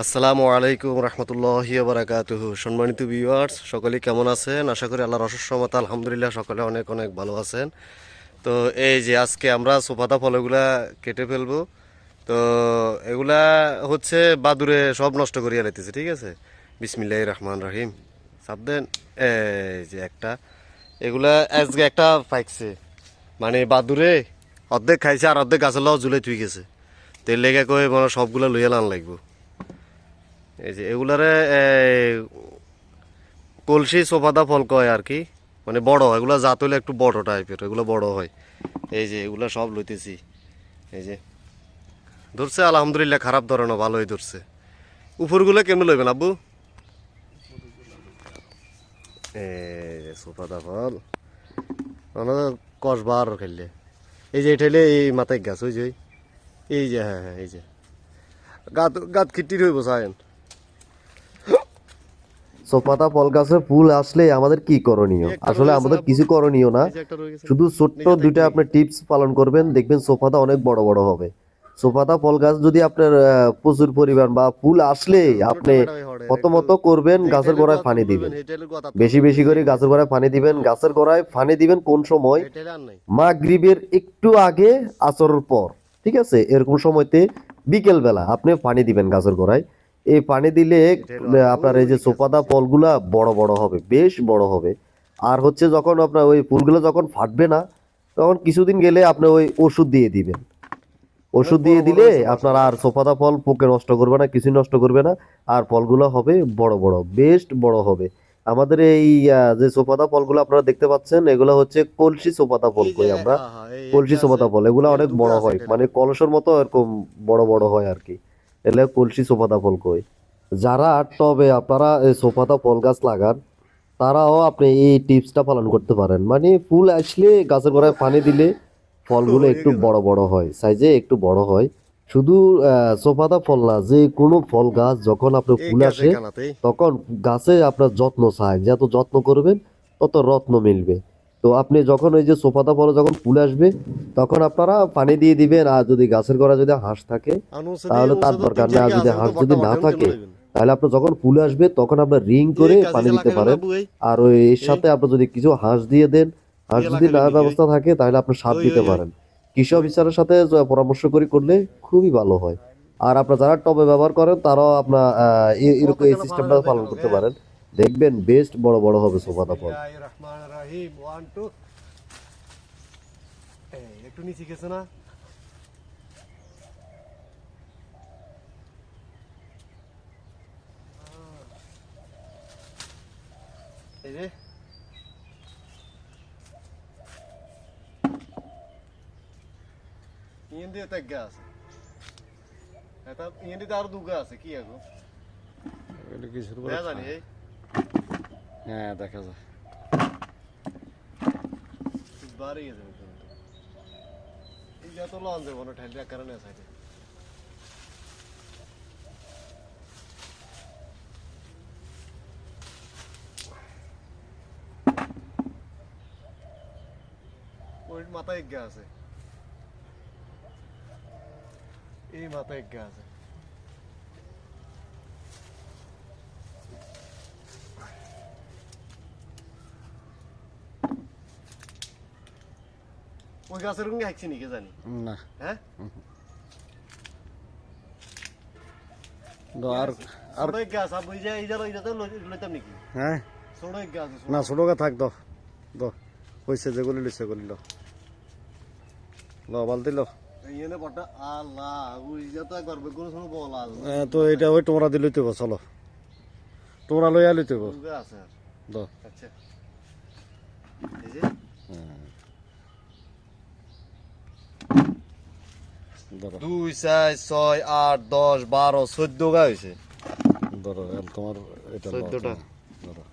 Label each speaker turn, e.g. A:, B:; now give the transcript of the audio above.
A: আসসালামু আলাইকুম রহমতুল্লাহ বারাকাতুহু। সম্মানিত ভিউয়ার্স সকলে কেমন আছেন? আশা করি আল্লাহর রহমত, আলহামদুলিল্লাহ, সকলে অনেক অনেক ভালো আছেন। তো এই যে আজকে আমরা সোফাতা ফলগুলা কেটে ফেলব। তো এগুলা হচ্ছে বাদুরে সব নষ্ট করিয়া লাইতেছে, ঠিক আছে? বিসমিল্লাহ রহমান রহিম। সাবদেন এই যে একটা। এগুলা আজকে একটা পাইকছে মানে বাদুরে অর্ধেক খাইছে আর অর্ধেক গাছের লওয়া ঝুলে থুই গেছে। তেল লেগে কয়ে মানে সবগুলা লইয়া লান লাগবো। এই যে, এগুলারে কলসি সোফাদা ফল কয় আর কি। মানে বড় এগুলা জাত হইলে একটু বড় টাইপের, এগুলো বড় হয়। এই যে, এগুলা সব লইতেছি। এই যে, ধরছে, আলহামদুলিল্লাহ খারাপ ধরে না ভালোই ধরছে। উপরগুলো কেমন লইবেন, আব্বু? সোফাদা ফল। মানে কসবার খেললে। এই যে, এটা এই মাথায় গাছ ওই। যে এই যে হ্যাঁ হ্যাঁ এই যে। গাত গাত খিটির হইব সায়ন।
B: সোপাতা ফল গাছের ফুল আসলে আমাদের কি করণীয়? আসলে আমাদের কিছু করণীয় না।
A: গেছে।
B: শুধু ছোট্ট দুইটা। আপনি টিপস পালন করবেন দেখবেন সোফাটা অনেক বড় বড় হবে। সোফাতা ফল গাছ যদি আপনার প্রচুর পরিমাণ বা ফুল আসলে আপনি প্রথমত করবেন গাছের গোড়ায় পানি দিবেন। বেশি বেশি করে গাছের গোড়ায় পানি দিবেন। গাছের গোড়ায় পানি দিবেন কোন সময়? মাগরিবের একটু আগে আসরের পর ঠিক আছে? এরকম সময়তে বিকেল বেলা আপনি পানি দিবেন গাছের গোড়ায়। এই পানি দিলে আপনার এই যে সোপাদা ফলগুলা বড় বড় হবে বেশ বড় হবে। আর হচ্ছে যখন আপনার ওই ফুলগুলো যখন ফাটবে না তখন কিছুদিন গেলে আপনি ওই ওষুধ দিয়ে দিবেন। ওষুধ দিয়ে দিলে আপনার আর সোপাদা ফল পোকে নষ্ট করবে না কিছু নষ্ট করবে না আর ফলগুলো হবে বড় বড় বেস্ট বড় হবে। আমাদের এই যে সোপাদা ফলগুলো আপনারা দেখতে পাচ্ছেন এগুলো হচ্ছে কলসি সোপাদা ফল কই আমরা। কলসি সোপাতা ফল এগুলো অনেক বড় হয় মানে কলসের মতো এরকম বড় বড় হয় আর কি। এগুলো কলসি সোপাতা ফল কই যারা টবে আপনারা এই সোপাতা ফল গাছ লাগান তারাও আপনি এই টিপসটা পালন করতে পারেন। মানে ফুল আসলে গাছের গোড়ায় পানি দিলে ফলগুলো একটু বড় বড় হয় সাইজে একটু বড় হয়। শুধু সোপাতা ফল না যে কোনো ফল গাছ যখন আপনার ফুল আসে তখন গাছে আপনার যত্ন চায়। যত যত্ন করবেন তত রত্ন মিলবে। তো আপনি যখন ওই যে সোফাতা ফলে যখন ফুল আসবে তখন আপনারা পানি দিয়ে দিবেন আর যদি গাছের গোড়া যদি হাঁস থাকে তাহলে তার দরকার নেই। আর যদি হাঁস যদি না থাকে, তাহলে আপনার যখন ফুল আসবে তখন আপনার রিং করে পানি দিতে পারেন। আর ওই এর সাথে আপনি যদি কিছু হাঁস দিয়ে দেন হাঁস যদি না ব্যবস্থা থাকে তাহলে আপনি সাপ
A: ওই,
B: দিতে। পারেন। কৃষি অফিসারের সাথে পরামর্শ করে করলে খুবই ভালো হয়। আর আপনার যারা টবে ব্যবহার করেন তারাও আপনার এরকম এই সিস্টেমটা পালন করতে পারেন। দেখবেন বেস্ট বড় বড় হবে সোফাতা ফল
A: একটু নিচে গেছে না? এই যে। ইন্দি একটা গাছ এটা ইন্দিতে আরও দুগা আছে কি এখন? দেখা জানি এই।
C: হ্যাঁ দেখা যায়
A: বাড়ি গেছে কিন্তু। যত লন যাব না ঠান্ডা কারণে সাইডে ওই মাথায় গা আছে। এই মাথায় গা আছে। ওই গাছের রঙে হাঁকছি নাকি জানি?
C: না।
A: হ্যাঁ?
C: তো আর আর
A: ছোট গাছ আর যে এই যে ওই যে লইতাম নাকি?
C: হ্যাঁ।
A: ছোট গাছ
C: না ছোট গা থাক দ। দ। কইছে যেগুলি লইছে গুলি ল। ল
A: যে তো বল
C: এ, তো এটা ওই তোমরা দি লইতে হইব, চলো। তোমরা লইয়া লইতে
A: আচ্ছা এই যে
C: ধরো
A: দুই চার ছয় আট দশ বারো চোদ্দ গা হয়েছে
C: ধরো তোমার এটা
A: চোদ্দটা।
C: তোমার।